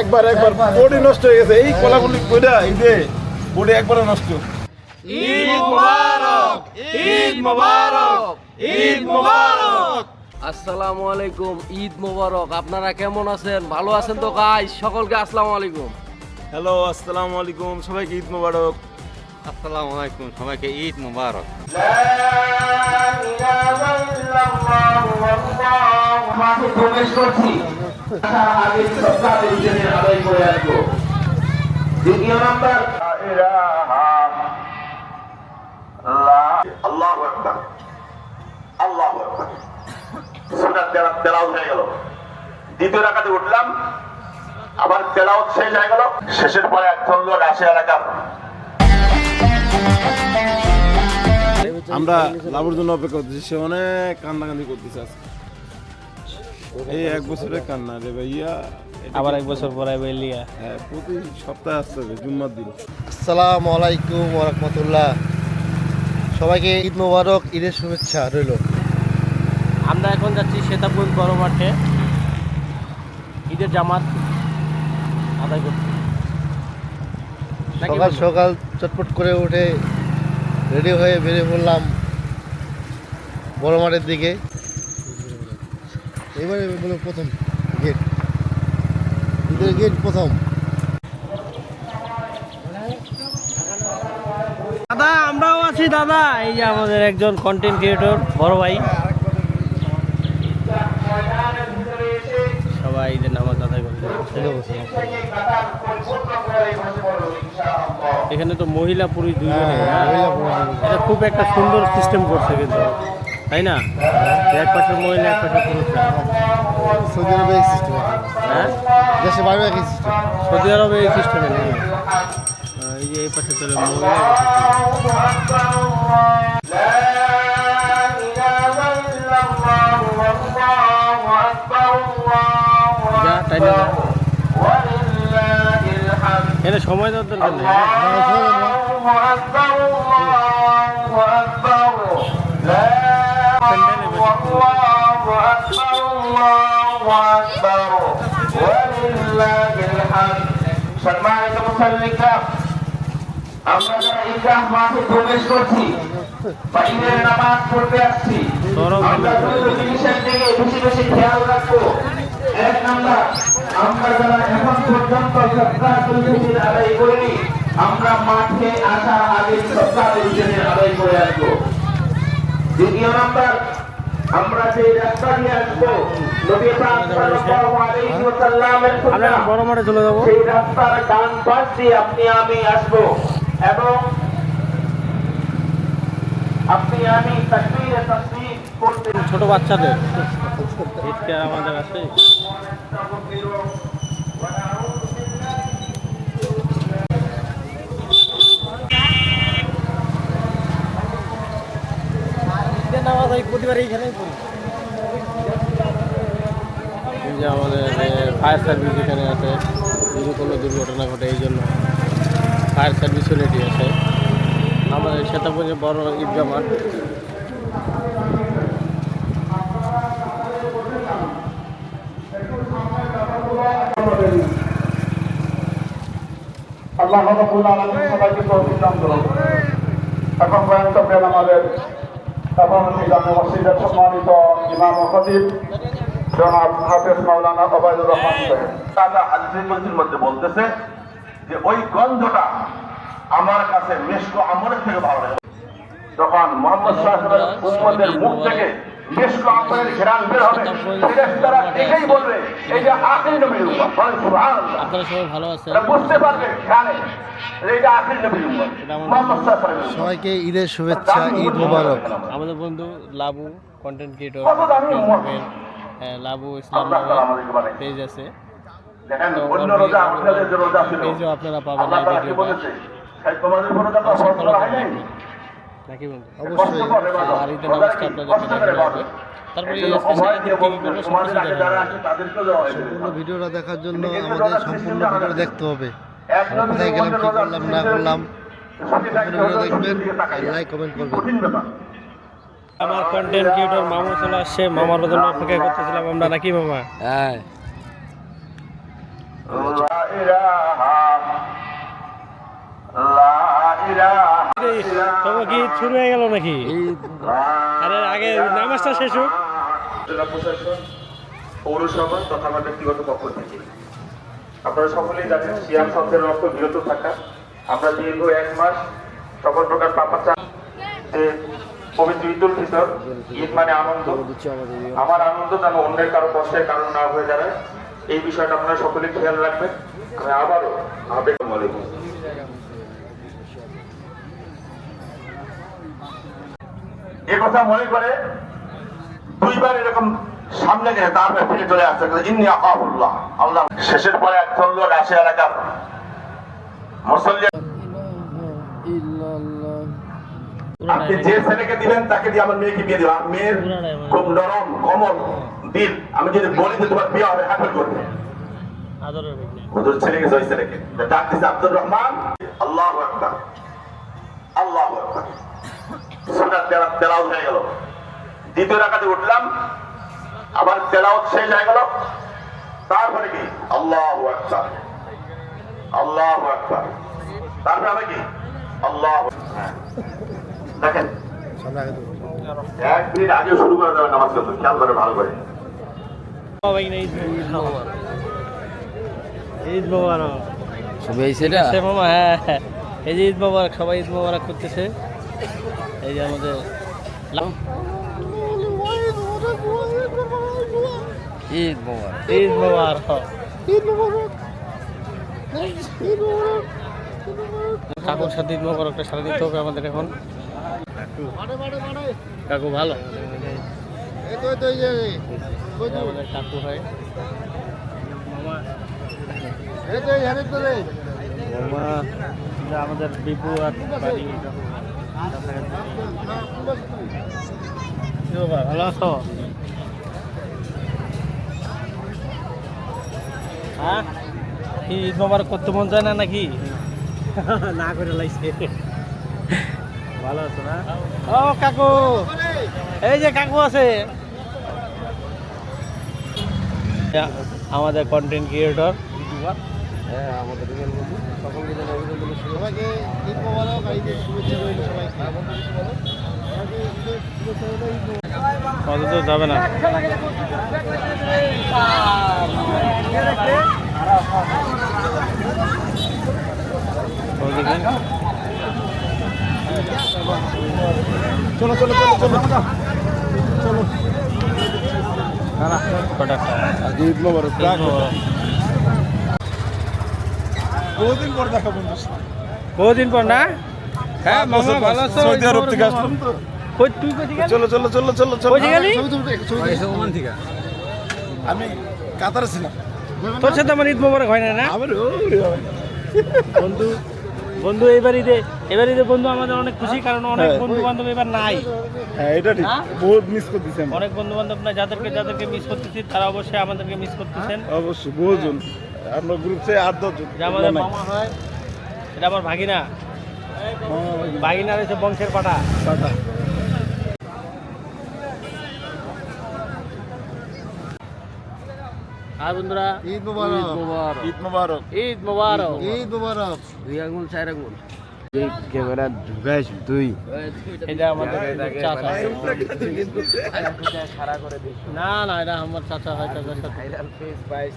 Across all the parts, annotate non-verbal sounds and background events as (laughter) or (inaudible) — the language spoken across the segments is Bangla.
একবার একবার বডি নষ্ট হয়ে গেছে। এই কলাগুলি কইরা এই যে বডি একবার নষ্ট। ঈদ মোবারক ঈদ মোবারক ঈদ মোবারক। আসসালামু আলাইকুম ঈদ মোবারক। আপনারা কেমন আছেন? ভালো আছেন তো গাইস সকলকে আসসালামু আলাইকুম। হ্যালো আসসালামু আলাইকুম। সবাইকে ঈদ মোবারক। আসসালামু আলাইকুম, সবাইকে ঈদ মুবারক। আল্লাহ দ্বিতীয় উঠলাম আবার তেলাওয়াত শেষ হয়ে গেল। শেষের পরে লোক আসে এলাকার আমরা লাভের জন্য অপেক্ষা করতেছি সে অনেক কান্নাকান্দি করতেছে আজকে। এই এক বছরের কান্না রে ভাইয়া আবার এক বছর পরে বেলিয়া হ্যাঁ প্রতি সপ্তাহে আসতে হবে জুম্মার দিন। আসসালামু আলাইকুম ওরহমতুল্লাহ সবাইকে ঈদ মোবারক ঈদের শুভেচ্ছা রইল। আমরা এখন যাচ্ছি সেতাপুর বড় মাঠে ঈদের জামাত আদায় করতে। সকাল সকাল চটপট করে উঠে রেডি হয়ে বেরিয়ে পড়লাম বড় মাঠের দিকে। এবারে বলো প্রথম গেট ঈদের গেট প্রথম। দাদা আমরাও আছি দাদা। এই যে আমাদের একজন কন্টেন্ট ক্রিয়েটর বড় ভাই। সবাই ঈদের নামাজ আদায় করতে যাচ্ছে। এখানে তো মহিলা পুরুষ দুজনে হ্যাঁ। এটা খুব একটা সুন্দর সিস্টেম করছে কিন্তু তাই না? এক পাশে মহিলা এক পাশে পুরুষরা সৌদি আরবে এই সিস্টেম হ্যাঁ? দেশে বাইরে একই সিস্টেম সৌদি আরবে এই সিস্টেমে নেই। এই যে এই পাশে চলে মহিলা। এখানে সময় দেওয়ার দরকার নেই? সম্মানিত আমরা যারা ঈদগাহ মাঠে প্রবেশ করছি বা ঈদের নামাজ পড়তে আসছি আমরা দুটো জিনিসের দিকে বেশি বেশি খেয়াল রাখব এক নাম্বার আমরা যারা এখন পর্যন্ত আদায় করিনি আমরা মাঠে আসার আগে আদায় করে আসব। দ্বিতীয় নাম্বার আমরা যে রাস্তা দিয়ে আসব নবী পাক সাল্লাল্লাহু আলাইহি ওয়াসাল্লামের সুন্নাহ বড় মাঠে চলে যাব। সেই রাস্তার ডান পাশ দিয়ে আপনি আমি আসব। এবং আপনি আমি তাকবীরে তাসবিহ করতে ছোট বাচ্চাদের। আমাদের আছে। প্রতিবার এইখানেই যে আমাদের ফায়ার সার্ভিস এখানে আছে যদি কোনো দুর্ঘটনা ঘটে এই জন্য ফায়ার সার্ভিসও রেডি আছে। আমাদের সেতাপুরে বড় ঈদগাহ মাঠ। আল্লাহ রাব্বুল আলামিন সবাইকে তৌফিক দান করুন। এখন পর্যন্ত প্রেম আমাদের এখন নিজামে মসজিদের সম্মানিত ইমাম খতিব জনাব হাফেজ মাওলানা ওবায়দুর রহমান সাহেব। দাদা মসজিদের মধ্যে বলতেছে যে ওই গন্ধটা আমার কাছে মেশকো আমলের থেকে ভালো লাগে। যখন মোহাম্মদ আলাইহি উম্মতের মুখ থেকে মেশকো আমলের ঘেরান বের হবে। ফেরেশতারা দেখেই বলবে এই যে আখির নবীর উম্মত বলেন সুবহানাল্লাহ। আপনারা সবাই ভালো আছেন? বুঝতে পারবে জানে এটা আখির নবীর উম্মত মোহাম্মদ সাল্লাল্লাহু সবাইকে ঈদের শুভেচ্ছা ঈদ মোবারক। আমাদের বন্ধু লাবু কন্টেন্ট ক্রিয়েটর। ফেসবুকের লাবু ইসলাম। পেজ আছে। তো অন্য রোজা আপনাদের যে রোজা ছিল পেজও আপনারা পাবেন এই তোমাদের ফরজ নাকি বন্ধু? অবশ্যই। আর ঈদের নামাজটা আপনাদের। হবে। তারপরে। সম্পূর্ণ ভিডিওটা দেখার জন্য আমাদের সম্পূর্ণ ভিডিও দেখতে হবে। কোথায় গেলাম কি করলাম না করলাম ভিডিও দেখবেন লাইক কমেন্ট করবেন। আমার কন্টেন্ট ক্রিয়েটর মামা চলে আসছে। মামার জন্য অপেক্ষা করতেছিলাম। আমরা নাকি মামা? হ্যাঁ। লা ইলাহা লা ইলাহা তবে কি শুরু হয়ে গেল নাকি? আরে আগে নামাজটা শেষ হোক। জেলা প্রশাসন পৌরসভা তথা আমার ব্যক্তিগত পক্ষ থেকে। আপনারা সকলেই জানেন সিয়াম শব্দের অর্থ বিরত থাকা। আমরা দীর্ঘ এক মাস সকল প্রকার পাপাচার যে পবিত্র ঈদুল ফিতর ঈদ মানে আনন্দ। আমার আনন্দ যেন অন্যের কারও কষ্টের কারণ না হয়ে দাঁড়ায়। এই বিষয়টা আপনারা সকলে খেয়াল রাখবেন। আমি আবারও আবেগ বলে এ কথা মনে করে দুইবার এরকম সামনে গেলে তারপরে ফিরে চলে আসছে ইন্নি আকাহুল্লাহ আল্লাহ শেষের পরে একজন লোক আসে এলাকার আপনি যে ছেলেকে দিবেন, তাকে দিয়ে আমার মেয়েকে বিয়ে মেয়ের খুব নরম, কমল দিল। আমি যদি বলি যে তোমার বিয়ে হবে, হাফেল করবে। ছেলেকে ডাক দিছে আব্দুর রহমান। আল্লাহ আল্লাহ আকবার সুরা হয়ে গেল। দ্বিতীয় রাকাতে উঠলাম আবার তেলাওয়াত শেষ হয়ে গেল। তারপরে কি? আল্লাহ আকবার। আল্লাহ আকবার। তারপরে আবার কি? আল্লাহ হ্যাঁ। দেখেন এক মিনিট আগে শুরু করে দেবেন নামাজ কিন্তু খেয়াল করে ভালো করে। সবাই ঈদ মোবারক সেটা হ্যাঁ হ্যাঁ। এই যে ঈদ মোবারক সবাই ঈদ মোবারক করতেছে। এই যে আমাদের ঈদ মোবারক। ঈদ মোবারক। কাকুর সাথে ঈদ মোবারকটা সারা দিতে হবে আমাদের এখন। কাকু ভালো? আমাদের কাকু হয় আমাদের বিপু আর বাড়ি। ভালো আছো হ্যাঁ ঈদ মোবারক করতে মন চায় না নাকি? না করে লাইছে। ভালো আছো না ও কাকু এই যে কাকু আছে আমাদের কন্টেন্ট ক্রিয়েটর হ্যাঁ আমাদের সকলকে জানাই অভিনন্দন ও শুভেচ্ছা। সবাইকে ঈদ মোবারক আর ঈদের শুভেচ্ছা রইল সবাইকে। মোবারক। কত তো যাবে না? ওদিকে চলো চলো চলো চলো। কটা? ঈদ মোবারক ঈদ মোবারক। বহুদিন পর দেখা বন্ধু বহুদিন পর না? হ্যাঁ মামা ভালো আছো? সৌদি আরব থেকে আসলাম তো কই তুই কই গেলি? চলো চলো চলো চলো চলো। কই গেলি? আমি কাতারে ছিলাম। তোর সাথে আমার ঈদ মোবারক হয় না না? আমার বন্ধু বন্ধু এবার ঈদে এবার ঈদে বন্ধু আমাদের অনেক খুশি কারণ অনেক হ্যাঁ। বন্ধু বান্ধব এবার নাই। হ্যাঁ এটা ঠিক। হ্যাঁ? বহুত মিস করতেছি আমি অনেক বন্ধু বান্ধব না যাদেরকে যাদেরকে মিস করতেছি তারা অবশ্যই আমাদেরকে মিস করতেছেন। অবশ্যই বহুজন। আমরা গ্রুপ সে আট দশ আমাদের মামা হয়। এটা আমার ভাগিনা। ভাগিনা রয়েছে বংশের পাটা। পাটা। আর বন্ধুরা ঈদ মুবারক। ঈদ মুবারক। ঈদ মুবারক। ঈদ মুবারক। ঈদ মোবারক। দুই আঙুল চার আঙুল ক্যামেরা ঢুকাইছ তুই। এটা আমাদের চাচা। করে না না এটা আমার চাচা হয় চাচার সাথে। ফেস বাইশ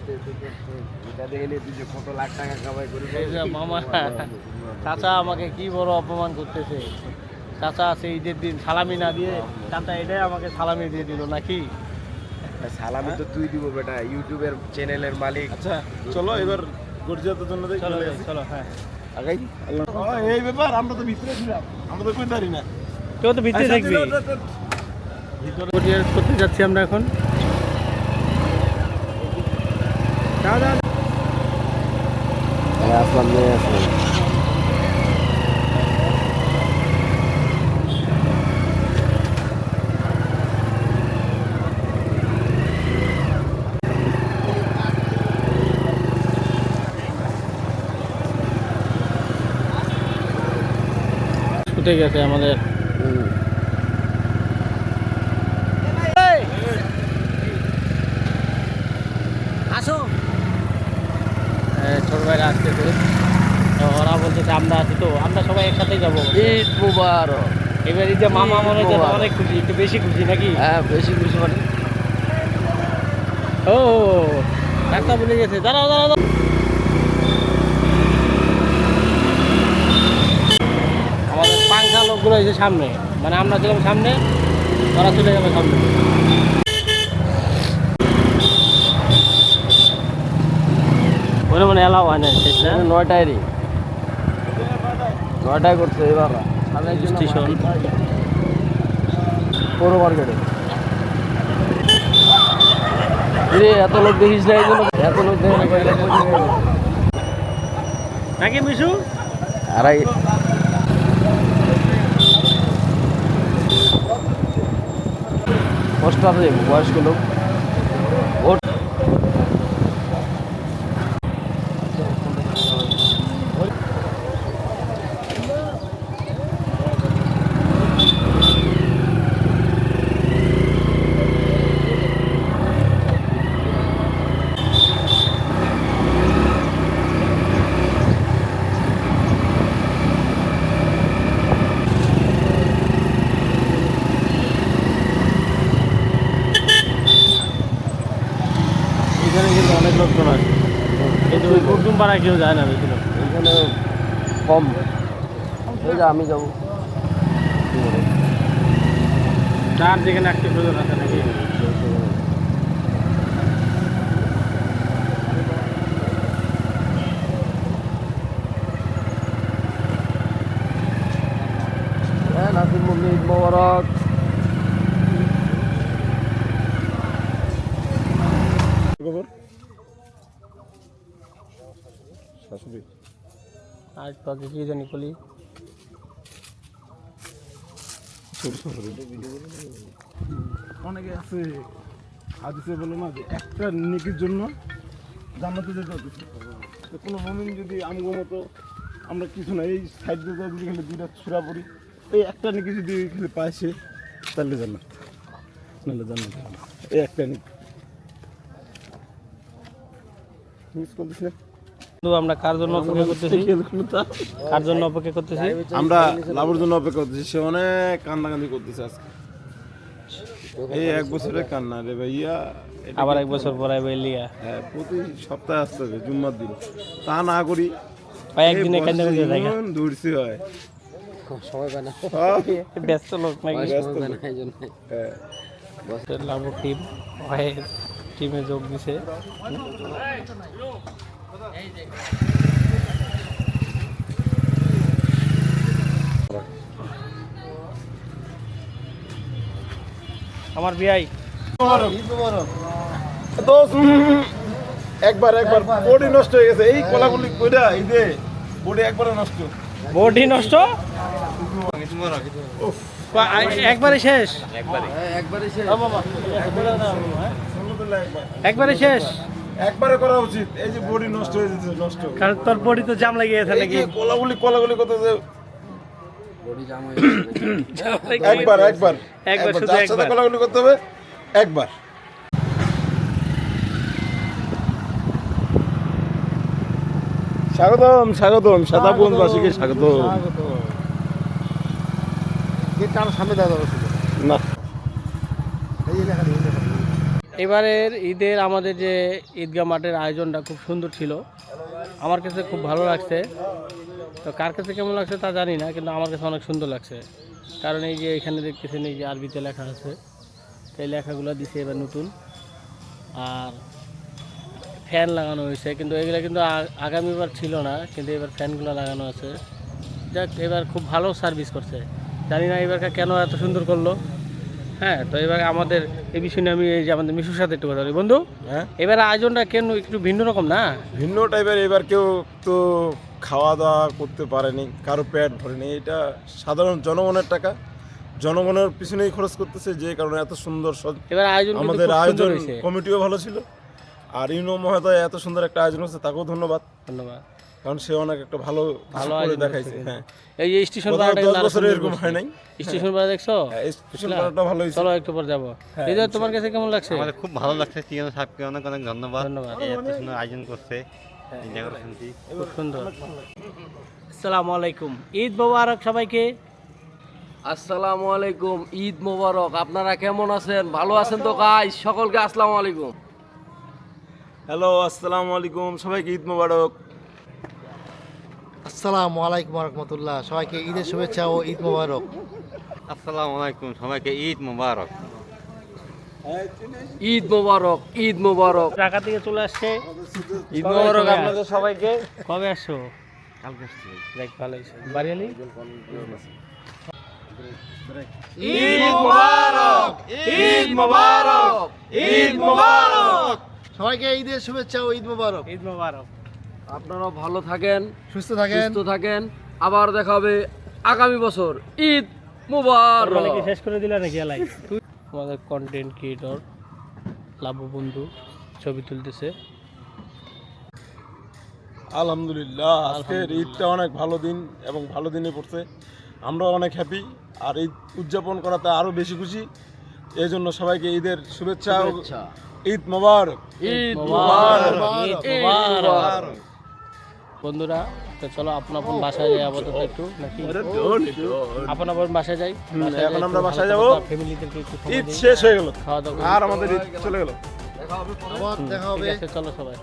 এটা দেখলে তুই যে কত লাখ টাকা কামাই করিস। এই যে মামা। চাচা আমাকে কি বড় অপমান করতেছে। চাচা আছে ঈদের দিন সালামি না দিয়ে চাচা এটাই আমাকে সালামি দিয়ে দিল নাকি? সালামি তো তুই দিব বেটা ইউটিউবের চ্যানেলের মালিক। আচ্ছা চলো এবার গর্জিয়াতের জন্য চলো চলো হ্যাঁ। আগাই। এই ব্যাপার আমরা তো ভিতরে ছিলাম। আমরা তো কই পারি না। কেউ তো ভিতরে আচ্ছা, দেখবি। আচ্ছা, আচ্ছা, ভিতরে করতে যাচ্ছি আমরা এখন। দাদা দাও। আসলাম নিয়ে আসলাম। উল্টে গেছে আমাদের। ছোট আসতে আসতেছে ওরা বলতেছে আমরা আছি তো আমরা সবাই একসাথে যাব এবার মামা অনেক খুশি বেশি খুশি নাকি? হ্যাঁ বেশি খুশি মানে। ও গেছে। দাঁড়াও দাঁড়াও। লোকগুলো সামনে। মানে আমরা ছিলাম সামনে ওরা চলে যাবে সামনে। মনে মনে এলাও হয় না? শেষটা নয়টায় নয়টায় করছে এবার স্টেশন পৌর মার্কেটে। এত লোক দেখিস না এত লোক নাকি মিশু? আড়াই কষ্ট আছে বয়স্ক লোক ভোট এখানে কিন্তু অনেক লোকজন আছে ওই কেউ যায় না বেশি লোক। এখানে কম। এই যে আমি যাব। যার যেখানে একটা সুযোগ আছে নাকি? হ্যাঁ নাসির মন্দির ঈদ মোবারক আজ তোকে কি জানি বলি? অনেকে আছে হাদিসে বলে না যে একটা নেকির জন্য জান্নাতে যেতে কোনো মমিন যদি আমগো মতো আমরা কিছু না এই সাইড দিয়ে যদি এখানে দুইটা ছুরা পড়ি এই একটা নেকি যদি এখানে পায় সে তাহলে জান্নাত। নাহলে জান্নাত এই একটা নেকি। মিস করতেছে তো আমরা কার জন্য অপেক্ষা করতেছি? কার জন্য অপেক্ষা করতেছি? আমরা লাভের জন্য অপেক্ষা করতেছি সে অনেক কান্নাকান্দি করতেছে আজকে। এই এক বছরের কান্না রে ভাইয়া আবার এক বছর পরে বেলিয়া হ্যাঁ প্রতি সপ্তাহে আসতে হবে জুম্মার দিন। তা না করি একদিনে হয়। সময় পায় না। হ্যাঁ, ব্যস্ত লোক নাকি? ব্যস্ত সময় পায় লোক। না এই জন্য হ্যাঁ। লাভ টিম টিমে যোগ দিছে। আমার বিয়াই একবার একবার বডি নষ্ট হয়ে গেছে। এই কলাগুলি কইরা এই যে বডি একবারে নষ্ট। বডি নষ্ট? বা- একবারে শেষ? হ্যাঁ, একবারে সে একবারে শেষ? একবারে করা উচিত। এই যে বডি নষ্ট হয়ে যেতে নষ্ট। কারণ তোর বডি তো জাম লাগিয়ে গেছে নাকি? কলাগুলি কলাগুলি কত যে বডি জাম হয়ে (coughs) একবার একবার। একবার, শুধু যার সাথে একবার। কলাগুলি করতে হবে একবার। স্বাগতম স্বাগতম সাদাবনবাসীকে স্বাগত গেটটা আরও সামনে না। এই লেখা। এবারের ঈদের আমাদের যে ঈদগাহ মাঠের আয়োজনটা খুব সুন্দর ছিল। আমার কাছে খুব ভালো লাগছে। তো কার কাছে কেমন লাগছে তা জানি না, কিন্তু আমার কাছে অনেক সুন্দর লাগছে। কারণ এই যে এখানে দেখতেছেন এই যে আরবিতে লেখা আছে। এই লেখাগুলো দিছে এবার নতুন। আর ফ্যান লাগানো হয়েছে, কিন্তু এগুলো কিন্তু আগামীবার ছিল না, কিন্তু এবার ফ্যানগুলো লাগানো আছে। যাক, এবার খুব ভালো সার্ভিস করছে। জানি না এবার কেন এত সুন্দর করল। হ্যাঁ তো এবার আমাদের এই বিষয় নিয়ে আমি এই যে আমাদের মিশুর সাথে একটু কথা বলি। বন্ধু হ্যাঁ? এবার আয়োজনটা কেন একটু ভিন্ন রকম না? ভিন্ন টাইপের এবার কেউ তো খাওয়া দাওয়া করতে পারেনি কারও পেট ভরেনি এটা সাধারণ জনগণের টাকা। জনগণের পিছনেই খরচ করতেছে যে কারণে এত সুন্দর এবার আয়োজন আমাদের আয়োজন কমিটিও ভালো ছিল। আর ইউনো মহোদয় এত সুন্দর একটা আয়োজন হচ্ছে তাকেও ধন্যবাদ। ধন্যবাদ। কারণ সে অনেক একটা ভালো ভালো করে দেখাইছে হ্যাঁ। এই যে স্টেশন দশ বছরে এরকম হয় নাই। স্টেশন পাড়া দেখছ? হ্যাঁ, স্টেশন পাড়াটা ভালো হয়েছে। চলো একটু পর যাব। হ্যাঁ, হৃদয় তোমার কাছে কেমন লাগছে? আমাদের খুব ভালো লাগছে টিএন সাহেবকে অনেক অনেক ধন্যবাদ। ধন্যবাদ। এত সুন্দর আয়োজন করছে খুব সুন্দর। আসসালামু আলাইকুম। ঈদ মোবারক সবাইকে। আসসালামু আলাইকুম ঈদ মোবারক। আপনারা কেমন আছেন? ভালো আছেন তো গাইস সকলকে আসসালামু আলাইকুম। হ্যালো আসসালামু আলাইকুম। সবাইকে ঈদ মোবারক। আসসালামু আলাইকুম রহমতুল্লাহ সবাইকে ঈদের শুভেচ্ছা ও ঈদ মোবারক। আসসালামু আলাইকুম সবাইকে ঈদ মুবারক। ঈদ মোবারক ঈদ মোবারক। ঢাকা থেকে চলে আসছে। ঈদ মোবারক আপনাদের সবাইকে। কবে আসছো। দেখ ভালো হয়েছে। বাড়িয়ালি? ঈদ মোবারক ঈদ মোবারক ঈদ মোবারক। সবাইকে ঈদের শুভেচ্ছা ও ঈদ মোবারক। ঈদ মোবারক। আপনারা ভালো থাকেন সুস্থ থাকেন। সুস্থ থাকেন। আবার দেখা হবে আগামী বছর। ঈদ মানে কি মুবারক শেষ করে দিলা নাকি এলাই? আমাদের কন্টেন্ট ক্রিয়েটর লাভু বন্ধু ছবি তুলতেছে। আলহামদুলিল্লাহ আজকের ঈদটা অনেক ভালো দিন এবং ভালো দিনে পড়ছে। আমরা অনেক হ্যাপি আর ঈদ উদযাপন করাতে আরও বেশি খুশি। এই জন্য সবাইকে ঈদের শুভেচ্ছা ঈদ মোবারক। ঈদ মোবারক, ঈদ মোবারক। বন্ধুরা তো চলো আপন আপন বাসায় যাই আপাতত একটু নাকি? আপন আপন বাসায় যাই। এখন আমরা বাসায় যাব। ফ্যামিলিদেরকে একটু ঈদ শেষ হয়ে গেল। খাওয়া দাওয়া আর আমাদের ঈদ চলে গেল। দেখা হবে। দেখা হবে চলো সবাই।